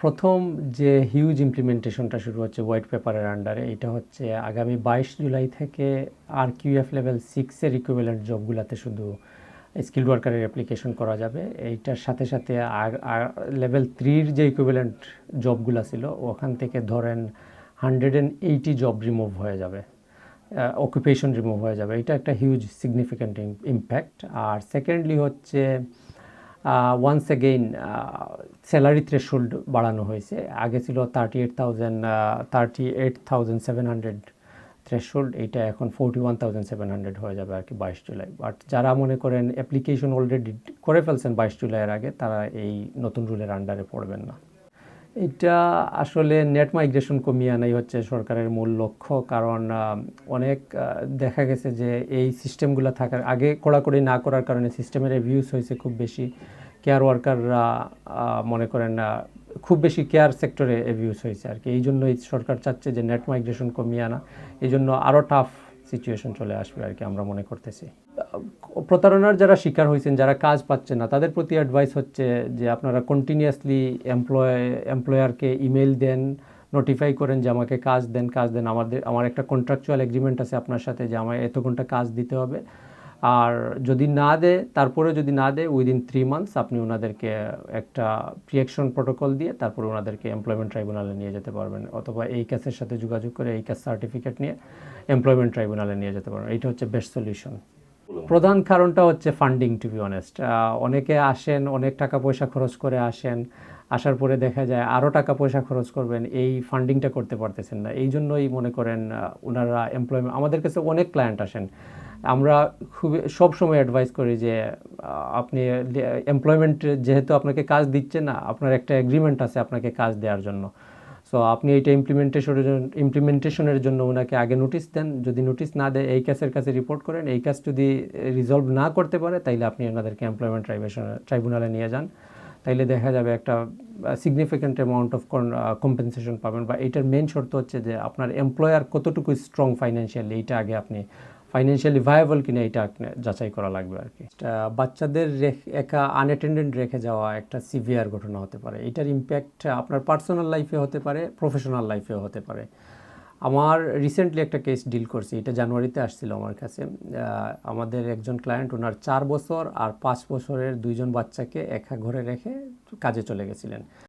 প্রথম যে হিউজ ইমপ্লিমেন্টেশনটা শুরু হচ্ছে হোয়াইট পেপারের আন্ডারে এটা হচ্ছে আগামী বাইশ জুলাই থেকে আর কিউএফ লেভেল সিক্সের ইকুইভ্যালেন্ট জবগুলোতে শুধু স্কিল্ড ওয়ার্কারের অ্যাপ্লিকেশন করা যাবে। এইটার সাথে সাথে আর লেভেল থ্রির যে ইকুইভ্যালেন্ট জবগুলো ছিল, ওখান থেকে ধরেন hundred and eighty job remove হয়ে যাবে অকুপেশন রিমুভ হয়ে যাবে। এটা একটা হিউজ সিগনিফিক্যান্ট ইম্প্যাক্ট আর সেকেন্ডলি হচ্ছে ওয়ান্স এগেইন স্যালারি থ্রেশোল্ড বাড়ানো হয়েছে। আগে ছিল thirty eight thousand thirty eight thousand seven hundred threshold এটা এখন forty one thousand seven hundred হয়ে যাবে আর কি বাইশ জুলাই। বাট যারা মনে করেন অ্যাপ্লিকেশন অলরেডি করে ফেলছেন বাইশ জুলাইয়ের আগে, তারা এই নতুন রুলের আন্ডারে পড়বেন না। এটা আসলে নেট মাইগ্রেশন কমিয়ে আনাই হচ্ছে সরকারের মূল লক্ষ্য। কারণ অনেক দেখা গেছে যে এই সিস্টেমগুলো থাকার আগে কড়াকড়ি না করার কারণে সিস্টেমের অ্যাবিউজ হয়েছে খুব বেশি। কেয়ার ওয়ার্কাররা মনে করেন খুব বেশি কেয়ার সেক্টরে অ্যাবিউজ হয়েছে আর কি। এই জন্যই সরকার চাচ্ছে যে নেট মাইগ্রেশন কমিয়ে আনা। এই জন্য আরও টাফ সিচুয়েশন চলে আসবে আর কি আমরা মনে করতেছি। প্রতারণার যারা শিকার হয়েছেন যারা কাজ পাচ্ছেন না, তাদের প্রতি অ্যাডভাইস হচ্ছে যে আপনারা কন্টিনিউয়াসলি এমপ্লয় এমপ্লয়ারকে ইমেল দেন নোটিফাই করেন যে আমাকে কাজ দেন কাজ দেন। আমাদের, আমার একটা কন্ট্রাকচুয়াল এগ্রিমেন্ট আছে আপনার সাথে যে আমায় এত ঘণ্টা কাজ দিতে হবে। আর যদি না দেয়, তারপরে যদি না দেয় উইদিন থ্রি মান্থস আপনি ওনাদেরকে একটা প্রিয়েকশন প্রোটোকল দিয়ে তারপরে ওনাদেরকে এমপ্লয়মেন্ট ট্রাইব্যুনালে নিয়ে যেতে পারবেন অথবা এই কেসের সাথে যোগাযোগ করে এই কেস সার্টিফিকেট নিয়ে এমপ্লয়মেন্ট ট্রাইব্যুনালে নিয়ে যেতে পারবেন। এইটা হচ্ছে বেস্ট সলিউশন প্রধান কারণটা হচ্ছে ফান্ডিং টু বি অনেস্ট অনেকে আসেন, অনেক টাকা পয়সা খরচ করে আসেন, আসার পরে দেখা যায় আরও টাকা পয়সা খরচ করবেন, এই ফান্ডিংটা করতে পারতেছেন না। এই জন্যই মনে করেন ওনারা এমপ্লয়মেন্ট আমাদের কাছে অনেক ক্লায়েন্ট আসেন। আমরা খুবই সবসময় অ্যাডভাইস করি যে আপনি এমপ্লয়মেন্ট যেহেতু আপনাকে কাজ দিচ্ছে না, আপনার একটা এগ্রিমেন্ট আছে আপনাকে কাজ দেওয়ার জন্য। সো আপনি এইটা ইমপ্লিমেন্টেশনের জন্য ইমপ্লিমেন্টেশনের জন্য ওনাকে আগে নোটিশ দেন। যদি নোটিশ না দেয়, এই কেসের কাছে রিপোর্ট করেন। এই কাজ যদি রিজলভ না করতে পারে, তাইলে আপনি ওনাদেরকে এমপ্লয়মেন্ট ট্রাইব্যুনালে নিয়ে যান। তাইলে দেখা যাবে একটা সিগনিফিক্যান্ট অ্যামাউন্ট অফ কম্পেনসেশন পাবেন। বা এটার মেন শর্ত হচ্ছে যে, আপনার এমপ্লয়ার কতটুকু স্ট্রং ফাইন্যান্সিয়ালি এইটা আগে আপনি ফাইন্যান্সিয়ালি ভায়াবল কিনা এটা যাচাই করা লাগবে আর কি। বাচ্চাদের একা আনঅ্যাটেন্ডেন্ট রেখে যাওয়া একটা সিভিয়ার ঘটনা হতে পারে। এটার ইম্প্যাক্ট আপনার পার্সোনাল লাইফে হতে পারে প্রফেশনাল লাইফেও হতে পারে। আমার রিসেন্টলি একটা কেস ডিল করছি, এটা জানুয়ারিতে আসছিল আমার কাছে। আমাদের একজন ক্লায়েন্ট ওনার চার বছর আর পাঁচ বছরের দুইজন বাচ্চাকে একা ঘরে রেখে কাজে চলে গেছিলেন।